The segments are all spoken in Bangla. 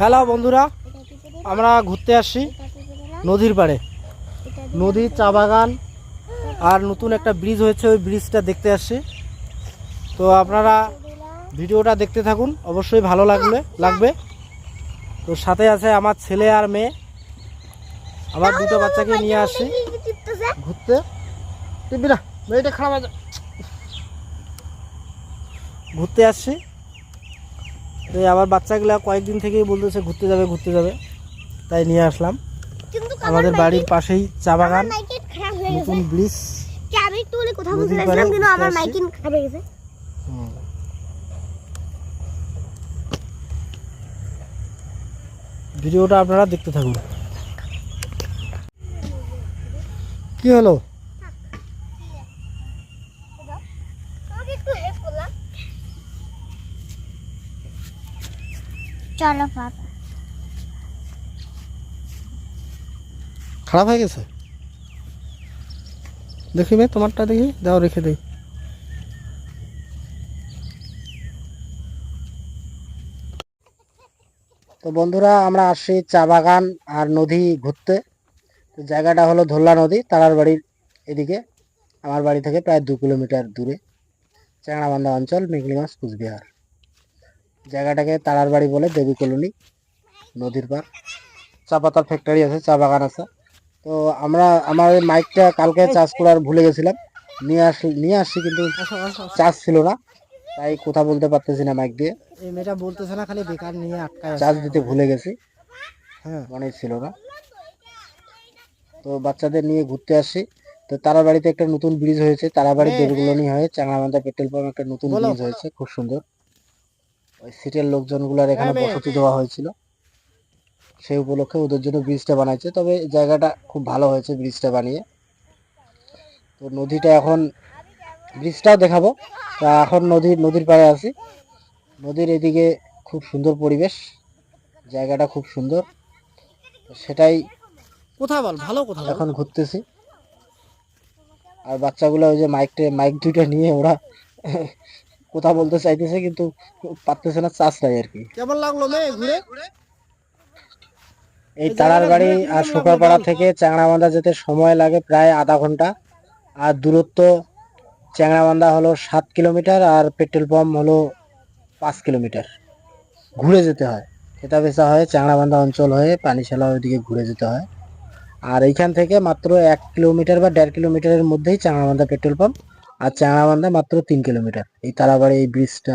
হ্যালো বন্ধুরা, আমরা ঘুরতে আসছি নদীর পাড়ে। নদী চা বাগান আর নতুন একটা ব্রিজ হয়েছে, ওই ব্রিজটা দেখতে আসছি। তো আপনারা ভিডিওটা দেখতে থাকুন, অবশ্যই ভালো লাগবে লাগবে। তো সাথে আছে আমার ছেলে আর মেয়ে। আমার দুটো বাচ্চাকে নিয়ে আসি ঘুরতে। না, মেয়েটা খারাপ আছে। ঘুরতে আসছি। তো এই আমার বাচ্চাগুলা কয়েকদিন থেকেই বলতেছে ঘুরতে যাবে ঘুরতে যাবে। তাই নিয়ে আসলাম। আমাদের বাড়ির পাশেই চা বাগান। নতুন ব্রিজ। ভিডিওটা আপনারা দেখতে থাকুন। কি হলো? চলো বাবা। খারাপ হয়ে গেছে? দেখি মেয়ে তোমারটা দেখি দাও রেখে দিই। তো বন্ধুরা আমরা আসছি চা বাগান আর নদী ঘুরতে। তো জায়গাটা হলো ধোল্লা নদী তারার বাড়ির এদিকে। আমার বাড়ি থেকে প্রায় দু কিলোমিটার দূরে। চ্যাংড়াবান্ধা অঞ্চল মেঘলিগঞ্জ কুচবিহার। জায়গাটাকে তারার বাড়ি বলে দেবী কলোনি নদীর পার চা পাতার ফ্যাক্টরি আছে চা বাগান আছে। তো আমরা আমার এই মাইকটা কালকে চার্জ করার ভুলে গেছিলাম। নিয়ে আস নিয়ে আসছি কিন্তু চার্জ ছিল না তাই কথা বলতে পারতেছি না মাইক দিয়ে। এই মেয়েটা বলতেছে না খালি বেকার নিয়ে আটকায়। চার্জ দিতে ভুলে গেছি। হ্যাঁ। মনে ছিল না। তো বাচ্চাদের নিয়ে ঘুরতে আসছি তো তারা বাড়িতে একটা নতুন ব্রিজ হয়েছে তারা বাড়ির দেবগুলোনি হয়ে। চাংলামান্দা পেট্রোল পাম্প একটা নতুন ব্রিজ হয়েছে খুব সুন্দর। ওই সিটের লোকজনগুলার এখানে হ্যাঁ, মেয়ে। বসতি দেওয়া হয়েছিল। সেই উপলক্ষে ওদের জন্য ব্রিজটা বানাইছে। তবে জায়গাটা খুব ভালো হয়েছে ব্রিজটা বানিয়ে। তো নদীটা এখন ব্রিজটাও দেখাবো। তা এখন নদীর নদীর পাড়ে আছি। নদীর এদিকে খুব সুন্দর পরিবেশ। জায়গাটা খুব সুন্দর। সেটাই কোথা বল? ভালো কোথা এখন ঘুরতেছি। আর বাচ্চাগুলো ওই যে মাইকটা মাইক দুইটা নিয়ে ওরা কথা বলতে চাইতেছে কিন্তু পারতেছে না চাষ নাই আর কি। কেমন লাগল মেয়ে ঘুরে? এই তারার বাড়ি আর শুকাপাড়া থেকে চ্যাংড়াবান্ধা যেতে সময় লাগে প্রায় আধা ঘণ্টা। আর দূরত্ব চ্যাংড়াবান্ধা হলো সাত কিলোমিটার আর পেট্রোল পাম্প হলো পাঁচ কিলোমিটার। ঘুরে যেতে হয়। খেতা বেচা হয় চ্যাংড়াবান্ধা অঞ্চল হয়ে পানিশালা ওইদিকে ঘুরে যেতে হয়। আর এইখান থেকে মাত্র এক কিলোমিটার বা দেড় কিলোমিটারের মধ্যেই চাংড়াবান্ধা পেট্রোল পাম্প আর চাংড়াবান্ধা মাত্র তিন কিলোমিটার। এই তারাবাড়ি এই ব্রিজটা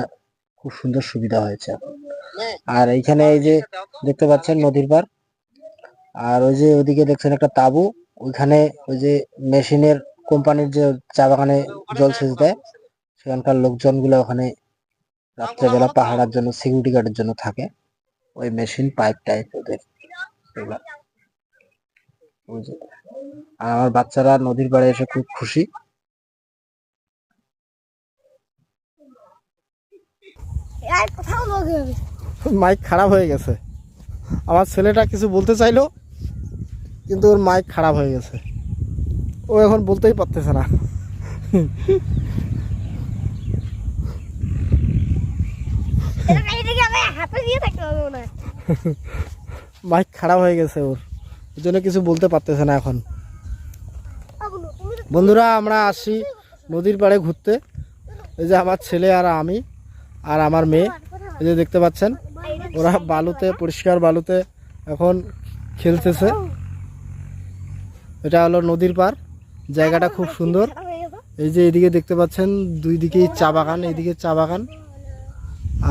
খুব সুন্দর সুবিধা হয়েছে। আর এইখানে এই যে দেখতে পাচ্ছেন নদীর পার আর ওই যে ওদিকে দেখছেন একটা তাবু। ওইখানে ওই যে মেশিনের কোম্পানির যে চা বাগানে জল সেচ দেয়, সেখানকার লোকজন লোকজনগুলো ওখানে রাত্রেবেলা পাহারার জন্য সিকিউরিটি গার্ডের জন্য থাকে। ওই মেশিন পাইপ টাইপ ওদের। আর আমার বাচ্চারা নদীর পাড়ে এসে খুব খুশি আর কোথাও লোক হবে মাইক খারাপ হয়ে গেছে। আমার ছেলেটা কিছু বলতে চাইলো কিন্তু ওর মাইক খারাপ হয়ে গেছে। ও এখন বলতেই পারতেছে না। মাইক খারাপ হয়ে গেছে ওর। ওই জন্য কিছু বলতে পারতেছে না এখন। বন্ধুরা আমরা আসি নদীর পাড়ে ঘুরতে। এই যে আমার ছেলে আর আমি। আর আমার মেয়ে, এই যে দেখতে পাচ্ছেন, ওরা বালুতে, পরিষ্কার বালুতে এখন খেলতেছে। এটা হলো নদীর পার, জায়গাটা খুব সুন্দর। এই যে এদিকে দেখতে পাচ্ছেন, দুই দিকেই চা বাগান, এইদিকে চা বাগান।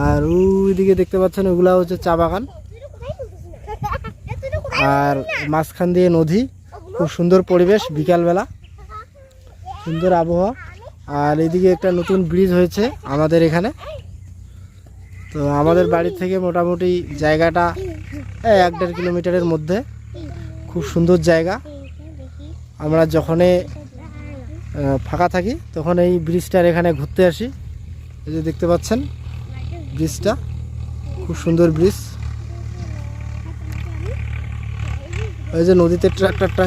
আর ওইদিকে দেখতে পাচ্ছেন, ওগুলা হচ্ছে চা বাগান। আর মাঝখান দিয়ে নদী, খুব সুন্দর পরিবেশ বিকালবেলা। সুন্দর আবহাওয়া। আর এদিকে একটা নতুন ব্রিজ হয়েছে আমাদের এখানে। তো আমাদের বাড়ি থেকে মোটামুটি জায়গাটা এক দেড় কিলোমিটারের মধ্যে। খুব সুন্দর জায়গা। আমরা যখনই ফাঁকা থাকি, তখন এই ব্রিজটার এখানে ঘুরতে আসি। এই যে দেখতে পাচ্ছেন, ব্রিজটা। খুব সুন্দর ব্রিজ। এই যে নদীতে ট্রাক্টরটা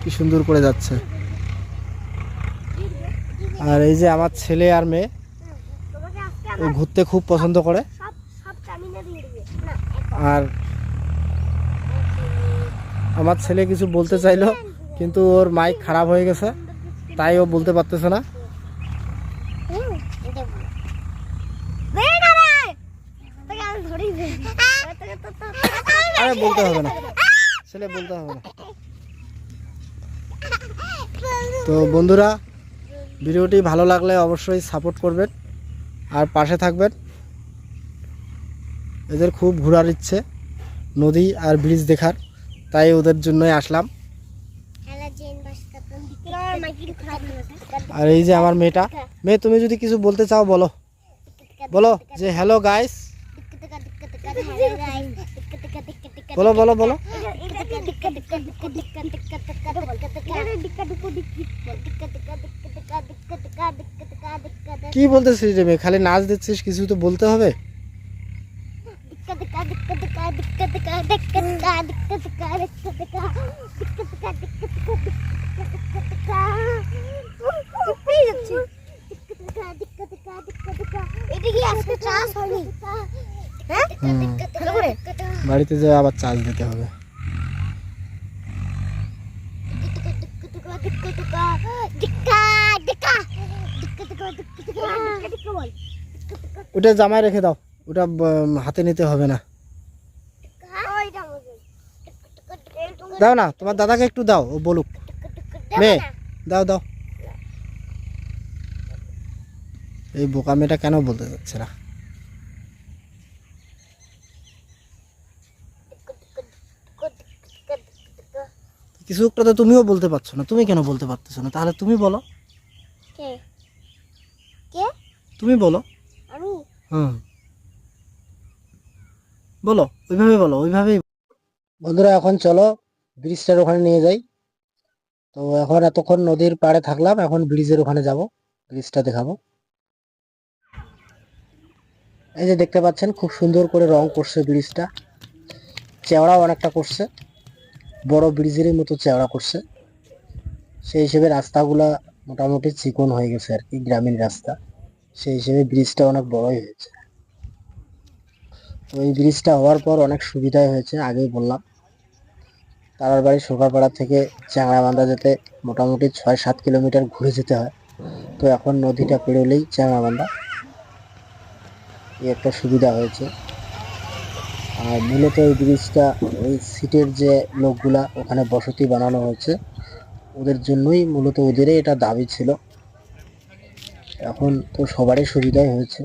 কি সুন্দর করে যাচ্ছে। আর এই যে আমার ছেলে আর মেয়ে ঘুরতে খুব পছন্দ করে। আর আমার ছেলে কিছু বলতে চাইলো কিন্তু ওর মাইক খারাপ হয়ে গেছে তাই ও বলতে পারতেছে না। আরে বলতে হবে না। ছেলে বলতে হবে না। তো বন্ধুরা ভিডিওটি ভালো লাগলে অবশ্যই সাপোর্ট করবেন। আর পাশে থাকবেন এদের খুব ঘোরার ইচ্ছে, নদী আর ব্রিজ দেখার, তাই ওদের জন্যই আসলাম। আর এই যে আমার মেয়েটা, মেয়ে, তুমি যদি কিছু বলতে চাও, বলো। বলো যে হ্যালো গাইস বলো বলো বলো। কি বলতেছিস রে মেয়ে খালি নাচ দিচ্ছিস কিছু তো বলতে হবে হ্যাঁ বাড়িতে যে আবার চার্জ দিতে হবে ওটা জামায় রেখে দাও। ওটা হাতে নিতে হবে না। দাও না, তোমার দাদাকে একটু দাও, ও বলুক। মেয়ে, দাও দাও। এই বোকা মেয়েটা কেন বলতে যাচ্ছে না? কিছু একটা তো তুমিও বলতে পারছ না। তুমি কেন বলতে পারতেছো না? তাহলে তুমি বলো কে কে তুমি বলো। আমি হুম। বলো ওইভাবে বলো ওইভাবেই বন্ধুরা এখন চলো ব্রিজটার ওখানে নিয়ে যাই। তো এখন এতক্ষণ নদীর পাড়ে থাকলাম এখন ব্রিজের ওখানে যাব ব্রিজটা দেখাবো। এই যে দেখতে পাচ্ছেন খুব সুন্দর করে রং করছে ব্রিজটা। চেওড়াও অনেকটা করছে বড় ব্রিজেরই মতো চেওড়া করছে। সেই হিসেবে রাস্তাগুলা মোটামুটি চিকন হয়ে গেছে আর কি গ্রামীণ রাস্তা। সেই হিসেবে ব্রিজটা অনেক বড়ই হয়েছে। তো এই ব্রিজটা হওয়ার পর অনেক সুবিধাই হয়েছে, আগেই বললাম। তারার বাড়ি শোকাপাড়া থেকে চ্যাংড়াবান্ধা যেতে মোটামুটি ছয় সাত কিলোমিটার ঘুরে যেতে হয়। তো এখন নদীটা পেরোলেই চ্যাংড়াবান্ধা। এই একটা সুবিধা হয়েছে। আর মূলত এই ব্রিজটা ওই সিটের যে লোকগুলা ওখানে বসতি বানানো হয়েছে, ওদের জন্যই মূলত ওদেরই এটা দাবি ছিল। এখন তো সবারই সুবিধাই হয়েছে।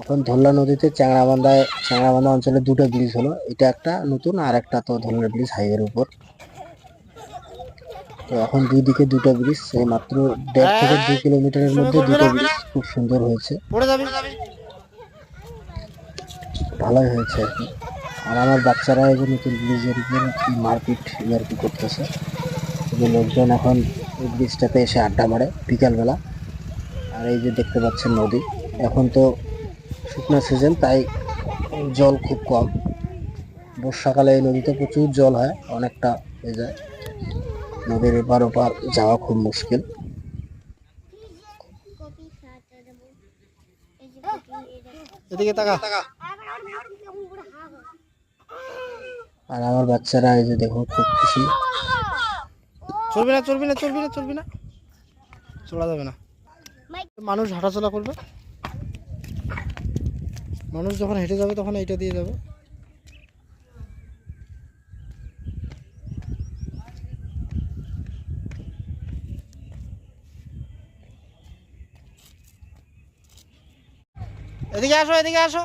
এখন ধল্লা নদীতে চ্যাংড়াবান্ধায় চ্যাংড়াবান্ধা অঞ্চলে দুটো ব্রিজ হলো। এটা একটা নতুন আর একটা তো ধল্লা ব্রিজ হাইওয়ের উপর। তো এখন দুই দিকে দুটো ব্রিজ এই মাত্র দেড় থেকে দুই কিলোমিটারের মধ্যে দুটো ব্রিজ খুব সুন্দর হয়েছে। ভালোই হয়েছে। আর কি আর আমার বাচ্চারা এই যে নতুন ব্রিজের উপর মারপিট ইয়ারকি করতেছে। যে লোকজন এখন এই ব্রিজটাতে এসে আড্ডা মারে বিকালবেলা। আর এই যে দেখতে পাচ্ছেন নদী এখন তো শুকনো সিজন তাই জল খুব কম। বর্ষাকালে এই নদীতে প্রচুর জল হয় অনেকটা হয়ে যায়। নদীর এপার ওপার যাওয়া খুব মুশকিল। এদিকে তাকা। আর আমার বাচ্চারা এই যে দেখো খুব খুশি। চলবি না চলবি না চলবি না চলবি না। চলা যাবে না। মানুষ হাঁটাচলা করবে। মানুষ যখন হেঁটে যাবে তখন এটা দিয়ে যাবে। এদিকে আসো এদিকে আসো।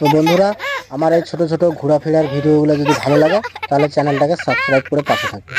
তো বন্ধুরা, আমার এই ছোট ছোট ঘোরাফেরার ভিডিওগুলো যদি ভালো লাগে, তাহলে চ্যানেলটাকে সাবস্ক্রাইব করে পাশে থাকবে।